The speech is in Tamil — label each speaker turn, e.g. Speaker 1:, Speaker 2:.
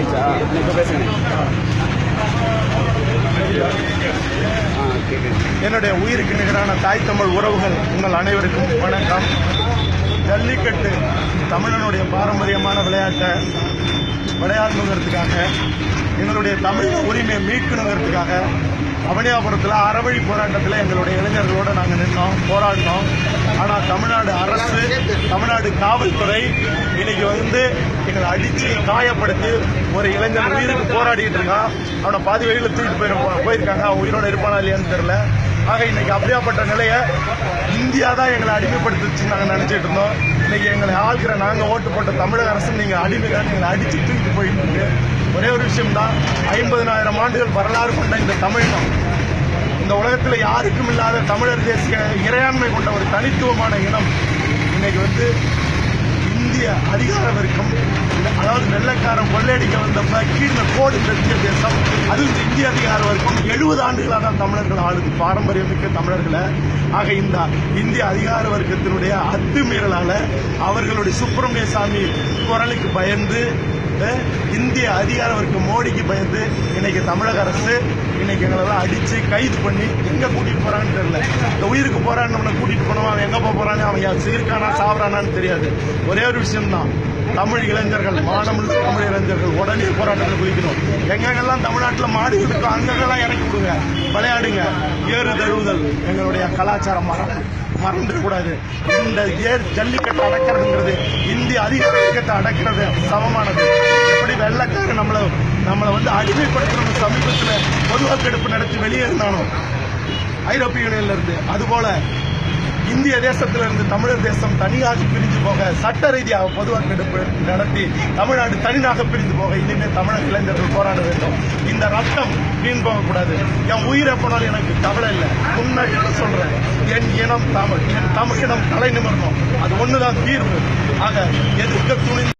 Speaker 1: ஆயிடுச்சா இப்போ பேசுங்க.
Speaker 2: என்னுடைய உயிருக்கு நிகரான தாய் தமிழ் உறவுகள் உங்கள் அனைவருக்கும் வணக்கம். ஜல்லிக்கட்டு தமிழனுடைய பாரம்பரியமான விளையாட்டை விளையாடணுங்கிறதுக்காக எங்களுடைய தமிழ் உரிமையை மீட்கணுங்கிறதுக்காக அவனியாபுரத்தில் அறவழி போராட்டத்தில் எங்களுடைய இளைஞர்களோடு நாங்கள் நின்றோம் போராடினோம். ஆனால் தமிழ்நாடு அரசு தமிழ்நாடு காவல்துறை இன்னைக்கு வந்து எங்களை அடித்து காயப்படுத்தி ஒரு இளைஞர் உயிருக்கு போராடிட்டு இருக்கான் அவனை பாதி வழியில் தூக்கிட்டு போயிரு போயிருக்காங்க. அவன் உயிரோட இருப்பானா இல்லையான்னு தெரில ஆக இன்னைக்கு அப்படியாப்பட்ட நிலையை இந்தியா தான் எங்களை அடிமைப்படுத்திச்சு நாங்கள் நினச்சிட்டு இருந்தோம். இன்னைக்கு எங்களை ஆள்கிற நாங்கள் ஓட்டு போட்ட தமிழக அரசு நீங்கள் அடிமைதான் எங்களை அடித்து தூக்கிட்டு போயிட்டு இருக்கு. விஷயம்தான். ஐம்பதனாயிரம் ஆண்டுகள் வரலாறு கொண்ட இந்த தமிழினம் இந்த உலகத்தில் யாருக்கும் இல்லாத தமிழர் தேசிய இறையாண்மை கொண்ட ஒரு தனித்துவமான இனம் இன்னைக்கு வந்து இந்திய அதிகார வர்க்கம் அதாவது வெள்ளைக்காரன் கொள்ளையடிக்க வந்தப்ப கீழே கோடு பெற்றிய தேசம் அது இந்த இந்திய அதிகார வர்க்கம் எழுபது ஆண்டுகளாக தான் தமிழர்கள் ஆளுது பாரம்பரியமிக்க தமிழர்களை. ஆக இந்த இந்திய அதிகார வர்க்கத்தினுடைய அத்துமீறலால் அவர்களுடைய சுப்பிரமணிய சாமி குரலுக்கு பயந்து அஹ், இந்திய அதிகார வர்க்கம் மோடிக்கு பயந்து இன்னைக்கு தமிழக அரசு இன்னைக்கு எங்களெல்லாம் அடிச்சு கைது பண்ணி எங்க கூட்டிட்டு போறான்னு தெரியல. இந்த உயிருக்கு போறான்னு நம்மளை கூட்டிட்டு போனவன் அவன் எங்க போக போறான்னு அவன் யார் சீர்கானா சாவறானான்னு தெரியாது. ஒரே ஒரு விஷயம்தான். தமிழ் இளைஞர்கள் மானமுள்ள தமிழ் இளைஞர்கள் உடனே போராட்டத்தில் குளிக்கணும் எங்கெங்கெல்லாம் தமிழ்நாட்டில் மாடு இருக்கோ அங்கெல்லாம் இறக்கி விடுங்க விளையாடுங்க. ஏறு தழுவுதல் எங்களுடைய கலாச்சாரம் மரம் மறந்துடக்கூடாது. இந்த ஏர் ஜல்லிக்கட்டு அடக்கிறதுங்கிறது இந்திய அதிகாரத்தை அடக்கிறது சமமானது. வெள்ளக்காரன் நம்மளை நம்மளை வந்து அடிமைப்படுத்தணும் சமீபத்தில் பொது வாக்கெடுப்பு நடத்தி வெளியேறினானோ? ஐரோப்பிய யூனியன்ல இருந்து அதுபோல இந்திய தேசத்துல இருந்து தமிழர் தேசம் தனியாக பிரிஞ்சு போக சட்ட ரீதியாக பொதுவாக்கெடுப்பு நடத்தி தமிழ்நாடு தனியாக பிரிந்து போக இனிமேல் தமிழக இளைஞர்கள் போராட வேண்டும். இந்த ரத்தம் வீண் போகக்கூடாது. என் உயிரை போனாலும் எனக்கு கவலை இல்லை. உண்மையை சொல்றேன்? என் இனம் தமிழ். என் தமிழினம் தலை நிமிரணும் அது ஒண்ணுதான் தீர்வு. ஆக எதிர்க்க துணி